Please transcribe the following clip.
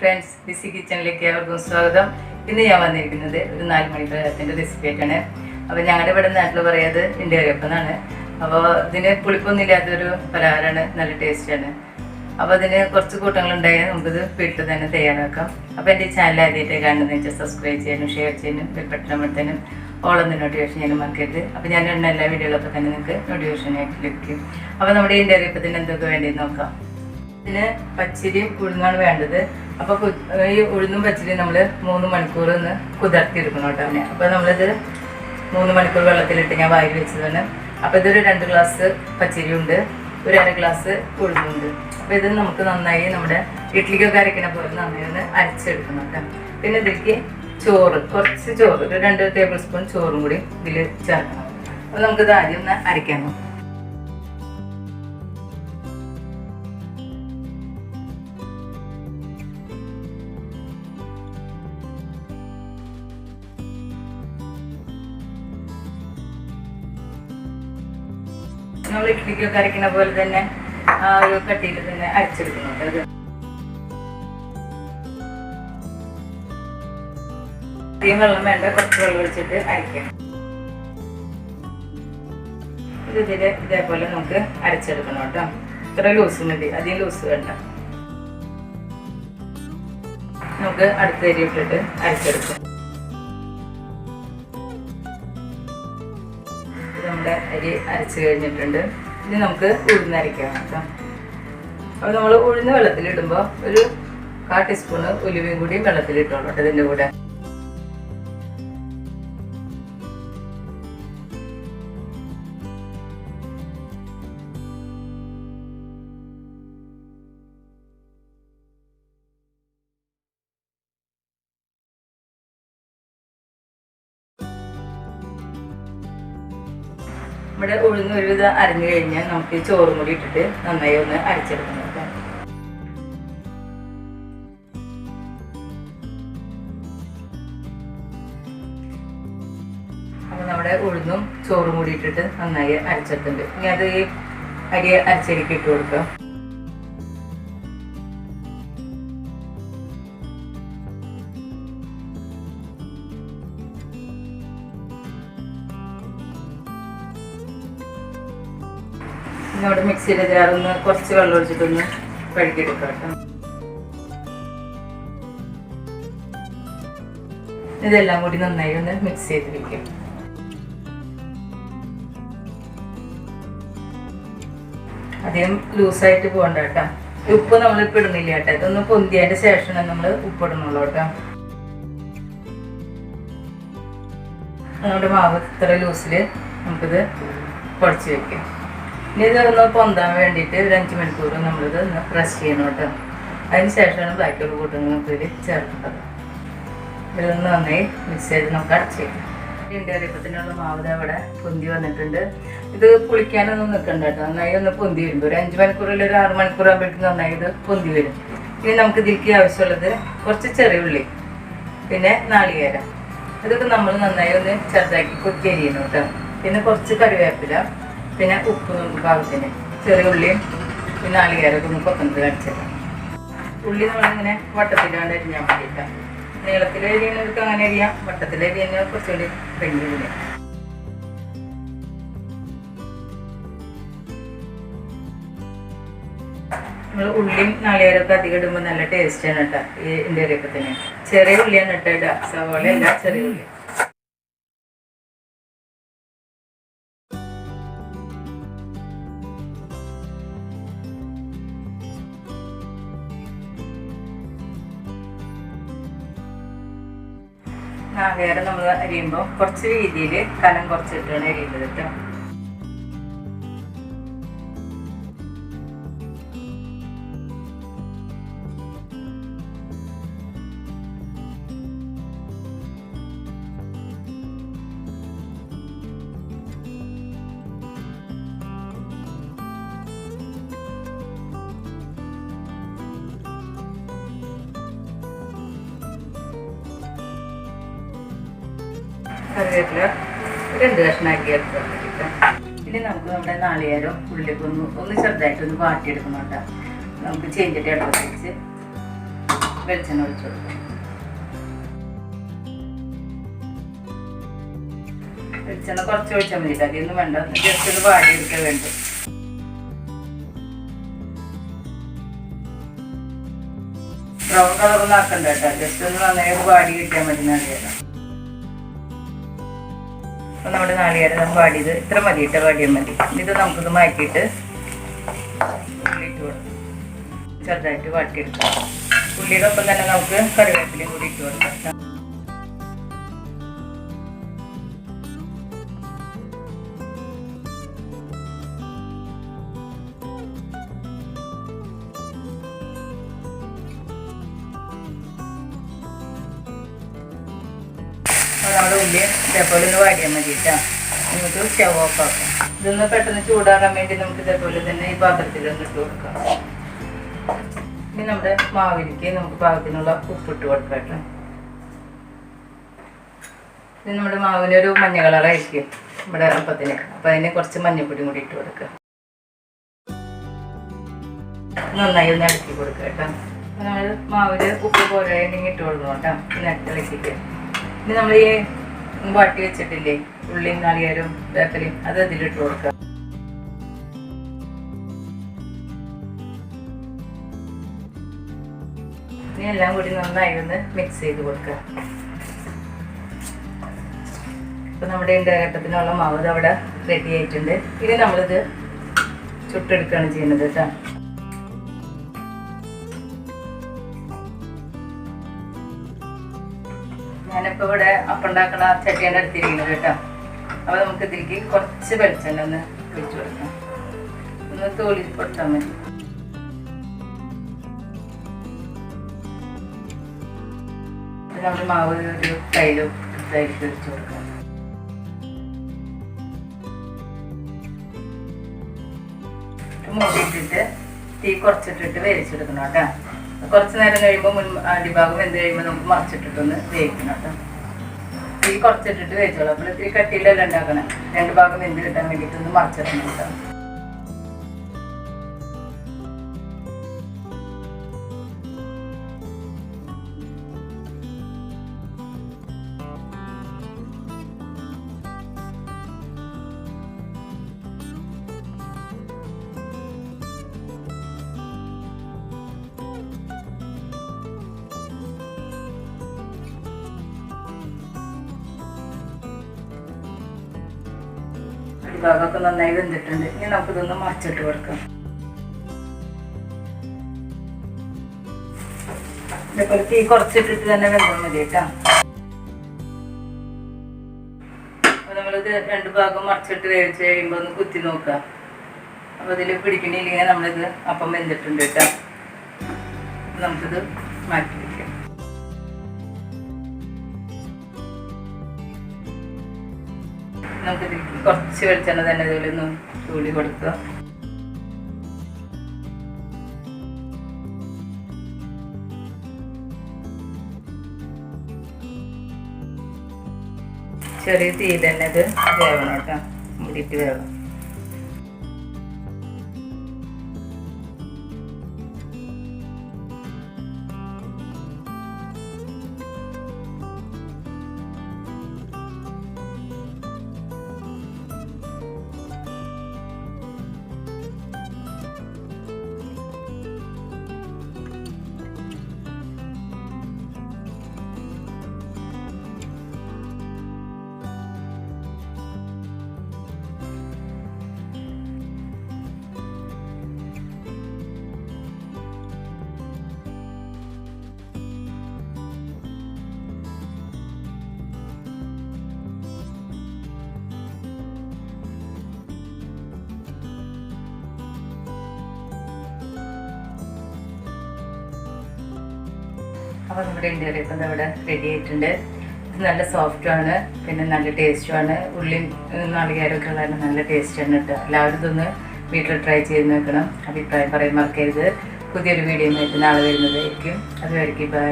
Friends BC കിച്ചണിലേക്ക് ഏവർക്കും സ്വാഗതം. ഇന്ന് ഞാൻ വന്നിരിക്കുന്നത് ഒരു നാലുമണി പലഹാരത്തിന്റെ റെസിപ്പി ആയിട്ടാണ് അപ്പോൾ ഞങ്ങളുടെ ഇവിടെ നാട്ടിൽ പറയുന്നത് ഇണ്ടേറിയപ്പം എന്നാണ് അപ്പോൾ ഇതിന് പുളിപ്പൊന്നും ഇല്ലാത്തൊരു പലഹാരമാണ് നല്ല ടേസ്റ്റാണ്. അപ്പോൾ അതിന് കുറച്ച് കൂട്ടങ്ങളുണ്ടായാൽ നമുക്കിത് വീട്ടിൽ തന്നെ തയ്യാറാക്കാം. അപ്പോൾ എന്റെ ചാനൽ ആദ്യമായിട്ട് കാണുന്നത് വെച്ചാൽ സബ്സ്ക്രൈബ് ചെയ്യാനും ഷെയർ ചെയ്യാനും ബെൽബട്ടൺ അമർത്താനും ഓളൊന്ന് നോട്ടിഫിക്കേഷൻ ചെയ്യാനും മറക്കരുത്. അപ്പോൾ ഞാൻ എല്ലാ വീഡിയോകളൊക്കെ തന്നെ നിങ്ങൾക്ക് നോട്ടിഫിക്കേഷൻ ആയിട്ട് ലഭിക്കും. അപ്പോൾ നമ്മുടെ ഇണ്ടേറിയപ്പത്തിന് എന്തൊക്കെ വേണ്ടി നോക്കാം. ഇതിന് പച്ചരിയും ഉഴുന്നാണ് വേണ്ടത്. അപ്പൊ ഈ ഉഴുന്നും പച്ചരിയും നമ്മൾ മൂന്ന് മണിക്കൂർ ഒന്ന് കുതിർത്തിയെടുക്കണം കേട്ടോ അവനെ. അപ്പൊ നമ്മളിത് മൂന്ന് മണിക്കൂർ വെള്ളത്തിലിട്ട് ഞാൻ വായിൽ വെച്ചതാണ്. അപ്പൊ ഇതൊരു രണ്ട് ഗ്ലാസ് പച്ചരി ഉണ്ട് ഒരു അര ഗ്ലാസ് ഉഴുന്നുണ്ട് അപ്പൊ ഇത് നമുക്ക് നന്നായി നമ്മുടെ ഇഡ്ലിക്കൊക്കെ അരയ്ക്കണ പോലെ നന്നായി ഒന്ന് അരച്ചെടുക്കണം കേട്ടോ. പിന്നെ ഇതിലേക്ക് ചോറ് കുറച്ച് ചോറ് ഒരു രണ്ട് ടേബിൾ സ്പൂൺ ചോറും കൂടി ഇതിൽ ചേർക്കണം. അപ്പൊ നമുക്കിത് ആദ്യം ഒന്ന് അരയ്ക്കാൻ നോക്കാം നമ്മൾ ഇഡ്ലിക്കൊക്കെ അരയ്ക്കുന്ന പോലെ തന്നെ ആ ഒരു കട്ടിയിൽ തന്നെ അരച്ചെടുക്കുന്നുണ്ട്. അത് അധികം വെള്ളം വേണ്ട കുറച്ച് വെള്ളം ഒഴിച്ചിട്ട് അരയ്ക്കാം. ഇത് ഇതേപോലെ നമുക്ക് അരച്ചെടുക്കണം കേട്ടോ. ഇത്ര ലൂസ് മതി അധികം ലൂസ് വേണ്ട. നമുക്ക് അടുത്ത അരി ഇട്ടിട്ട് അരച്ചെടുക്കാം. നമ്മുടെ അരി അരച്ച് കഴിഞ്ഞിട്ടുണ്ട്. ഇനി നമുക്ക് ഉഴുന്നരയ്ക്കാം കേട്ടോ. അപ്പോൾ നമ്മൾ ഉഴുന്ന് വെള്ളത്തിലിടുമ്പോൾ ഒരു കാ ടീസ്പൂണ് ഉലുവയും കൂടി വെള്ളത്തിലിട്ടോളൂ കേട്ടോ ഇതിന്റെ കൂടെ. നമ്മുടെ ഉഴുന്ന് ഒരുവിധം അരഞ്ഞു കഴിഞ്ഞാൽ നമുക്ക് ചോറും കൂടി ഇട്ടിട്ട് നന്നായി ഒന്ന് അരച്ചെടുക്കണം അപ്പോൾ നമ്മുടെ ഉഴുന്നും ചോറും കൂടി ഇട്ടിട്ട് നന്നായി അരച്ചിട്ടുണ്ട്. ഇനി അത് അരി അരച്ചരിക്ക് കൊടുക്കാം. മിക്സ് മിക്സിയുടെ ജാറൊന്ന് കുറച്ച് വെള്ളം ഒഴിച്ചിട്ടൊന്ന് കഴുകിയെടുക്കാം കേട്ടോ. ഇതെല്ലാം കൂടി നന്നായി ഒന്ന് മിക്സ് ചെയ്ത് വെക്കാം അധികം ലൂസായിട്ട് പോകണ്ട കേട്ടോ. ഉപ്പ് നമ്മൾ ഇപ്പം ഇടുന്നില്ല കേട്ടോ. ഇതൊന്ന് പൊന്തിയതിന്റെ ശേഷമാണ് നമ്മൾ ഉപ്പ് ഇടുന്നുള്ളൂ കേട്ടോ. നമ്മുടെ മാവ് ഇത്ര ലൂസിൽ നമുക്കിത് കുഴച്ച് വെക്കാം. ഇനി ഇതൊന്ന് പൊന്താൻ വേണ്ടിയിട്ട് ഒരു അഞ്ച് മണിക്കൂർ നമ്മളിത് ഫ്രഷ് ചെയ്യണം കേട്ടോ. അതിന് ശേഷമാണ് ബാക്കിയുള്ള കൂട്ടുകൾ നമുക്ക് ഇതിൽ ചേർക്കേണ്ടത്. ഇതൊന്ന് നന്നായി മിക്സ് ചെയ്ത് നമുക്ക് അടച്ച് വെക്കാം. ഇണ്ടറിയപ്പത്തിനുള്ള മാവ് അവിടെ പൊന്തി വന്നിട്ടുണ്ട്. ഇത് പുളിക്കാനൊന്നും നിൽക്കണ്ട കേട്ടോ. നന്നായി ഒന്ന് പൊന്തി വരും ഒരു അഞ്ച് മണിക്കൂറിൽ ഒരു ആറ് മണിക്കൂർ ആകുമ്പോഴേക്കും നന്നായി ഇത് പൊന്തി വരും. ഇനി നമുക്ക് ഇതിലേക്ക് ആവശ്യമുള്ളത് കുറച്ച് ചെറിയ ഉള്ളി പിന്നെ നാളികേരം. ഇതൊക്കെ നമ്മൾ നന്നായി ഒന്ന് ചെറുതാക്കി കൊത്തി അരിയണം കേട്ടോ. പിന്നെ കുറച്ച് കറിവേപ്പില പിന്നെ ഉപ്പ് പാകത്തിന് ചെറിയ ഉള്ളിയും പിന്നെ നാളികേരമൊക്കെ ഒന്ന് കൊത്തനത്തിൽ അടിച്ചേക്കാം ഉള്ളി നമ്മളിങ്ങനെ വട്ടത്തിലാണ്ട് അരിഞ്ഞാൽ മതിയിട്ടാ നീളത്തിലെ അരിയുന്നവർക്ക് അങ്ങനെ അരിയാം വട്ടത്തിലെ അരിയുന്നവർ കുറച്ചുകൂടി ഭയങ്കര നമ്മൾ ഉള്ളിയും നാളികേരമൊക്കെ അധികം ഇടുമ്പോൾ നല്ല ടേസ്റ്റാണ് കേട്ടോ ഈ എന്റെ അറിയപ്പത്തിന് ചെറിയ ഉള്ളിയാണ് കേട്ടോ ഇടുക സവാള അല്ല ചെറിയ ഉള്ളി. അരിയുമ്പോൾ കുറച്ച് രീതിയിൽ കനം കുറച്ചിട്ടാണ് അരിയേണ്ടത് കേട്ടോ. കറിവേപ്പില രണ്ട് കഷ്ണാക്കി എടുത്ത് വെച്ചിട്ട് ഇനി നമുക്ക് നമ്മുടെ നാളികേരം ഉള്ളിലേക്ക് ഒന്ന് ഒന്ന് ചെറുതായിട്ടൊന്ന് വാട്ടിയെടുക്കണം കേട്ടോ. നമുക്ക് ചേഞ്ചിട്ട് അടുത്ത് വെച്ച് വെളിച്ചെണ്ണ ഒഴിച്ചു കൊടുക്കാം. വെളിച്ചെണ്ണ കുറച്ച് ഒഴിച്ചാൽ മതി അധികമൊന്നും വേണ്ട. ജസ്റ്റ് ഒന്ന് വാടി എടുക്കാൻ വേണ്ടി. ബ്രൗൺ കളറൊന്നും ആക്കണ്ട കേട്ടോ. ജസ്റ്റ് ഒന്ന് നന്നായി വാടി കിട്ടിയാൽ മതി നാളികേരം. നമ്മുടെ നാളികേരം വാടിയത് ഇത്ര മതി ഇട്ട വാടിയാൽ മതി. ഇത് നമുക്കിത് മാറ്റിയിട്ട് ഉള്ളിട്ട് കൊടുക്കാം. ചെറുതായിട്ട് വാട്ടിയെടുക്കാം. ഉള്ളിയുടെ ഒപ്പം തന്നെ നമുക്ക് കറിവേപ്പിലയും കൂടി ഇട്ട് കൊടുക്കാം. ഉള്ളി ഇതേപോലെ ഒന്ന് വാടിയാൽ മതി കേട്ടോ നമുക്ക് സ്റ്റവ് ഓഫ് ആക്കാം ഇതൊന്ന് പെട്ടെന്ന് ചൂടാകാൻ വേണ്ടി നമുക്ക് ഇതേപോലെ തന്നെ ഈ പാത്രത്തിലൊന്ന് ഇട്ട് കൊടുക്കാം. ഇനി നമ്മുടെ മാവിലേക്ക് നമുക്ക് പാകത്തിനുള്ള ഉപ്പിട്ട് കൊടുക്കാം കേട്ടോ. ഇത് നമ്മുടെ മാവിന് ഒരു മഞ്ഞ കളറായിരിക്കും നമ്മുടെ അപ്പത്തിന്. അപ്പം അതിന് കുറച്ച് മഞ്ഞപ്പൊടിയും കൂടി ഇട്ട് കൊടുക്കുക നന്നായി ഒന്ന് ഇളക്കി കൊടുക്കുക കേട്ടോ. നമ്മൾ മാവിൽ ഉപ്പ് പോരായിട്ടുണ്ടെങ്കിൽ ഇട്ട് കൊടുക്കണം കേട്ടോ. ഇളക്കിയിട്ട്. ഇനി നമ്മൾ ഈ വാട്ടി വെച്ചിട്ടില്ലേ? ഉള്ളിയും നാളികേരും വേപ്പലയും അത് അതിലിട്ട് കൊടുക്കുക. ഇനി എല്ലാം കൂടി നന്നായി ഒന്ന് മിക്സ് ചെയ്ത് കൊടുക്കുക. ഇപ്പൊ നമ്മുടെ ഇണ്ടകട്ടത്തിനുള്ള മാവ് അവിടെ റെഡി ആയിട്ടുണ്ട്. ഇനി നമ്മളിത് ചുട്ടെടുക്കുകയാണ് ചെയ്യുന്നത് കേട്ടോ. ഇവിടെ ആ ചട്ടിയാണ് എടുത്തിരിക്കുന്നത് കേട്ടോ. അപ്പൊ നമുക്ക് ഇതിലേക്ക് കുറച്ച് വെളിച്ചെണ്ണ ഒന്ന് ഒഴിച്ചു കൊടുക്കാം. ഒന്ന് തോളി കൊടുത്താൽ മതി. മാവ് ഒരു കയ്യിലും ഇതായിട്ട് ഒഴിച്ചു കൊടുക്കാം. മൂടിയിട്ടിട്ട് തീ കുറച്ചിട്ടിട്ട് വേവിച്ചെടുക്കണം കേട്ടോ. കുറച്ച് നേരം കഴിയുമ്പോൾ മുൻ അടിഭാഗം വെന്ത് കഴിയുമ്പോൾ നമുക്ക് മറിച്ചിട്ടിട്ടൊന്ന് വേവിക്കണം കേട്ടോ. കുറച്ചിട്ടിട്ട് വെച്ചോളൂ അപ്പോൾ ഇത്തിരി കട്ടിയിലല്ല ഉണ്ടാക്കണം? രണ്ട് ഭാഗം വെന്ത് കിട്ടാൻ വേണ്ടിയിട്ടൊന്ന് മറിച്ചിടണം കേട്ടോ. അടിഭാഗമൊക്കെ നന്നായി വെന്തിട്ടുണ്ട്. ഇനി നമുക്കിതൊന്ന് മറിച്ചിട്ട് കൊടുക്കാം. ഇതേപോലെ തീ കുറച്ചിട്ടിട്ട് തന്നെ വെന്താൽ മതി കേട്ടോ. നമ്മളിത് രണ്ട് ഭാഗം മറിച്ചിട്ട് വേവിച്ച് കഴിയുമ്പോൾ ഒന്ന് കുത്തി നോക്കുക. അപ്പൊ ഇതിൽ പിടിക്കണില്ലെങ്കിൽ നമ്മളിത് അപ്പം വെന്തിട്ടുണ്ട് കേട്ടോ. നമുക്കിത് മാറ്റി നമുക്ക് കുറച്ച് വെളിച്ചെണ്ണ തന്നെ ഇതിലൊന്ന് ചൂടി കൊടുക്കുക. ചെറിയ തീ തന്നെ ഇത് വേവണം കേട്ടോ. മൂടിയിട്ട് വേവണം. അപ്പോൾ നമ്മുടെ ഇന്ത്യയിൽ ഇപ്പം ഇവിടെ റെഡി ആയിട്ടുണ്ട്. നല്ല സോഫ്റ്റും ആണ് പിന്നെ നല്ല ടേസ്റ്റും ആണ്. ഉള്ളി നാളികേരമൊക്കെ ഉള്ള നല്ല ടേസ്റ്റാണ് കേട്ടോ. എല്ലാവരും ഇതൊന്ന് വീട്ടിൽ ട്രൈ ചെയ്ത് നോക്കണം. അഭിപ്രായം പറയാൻ മറക്കരുത്. പുതിയൊരു വീഡിയോ ആയിട്ട് നാളെ വരുന്നതായിരിക്കും. അതുവരെയ്ക്ക് ബൈ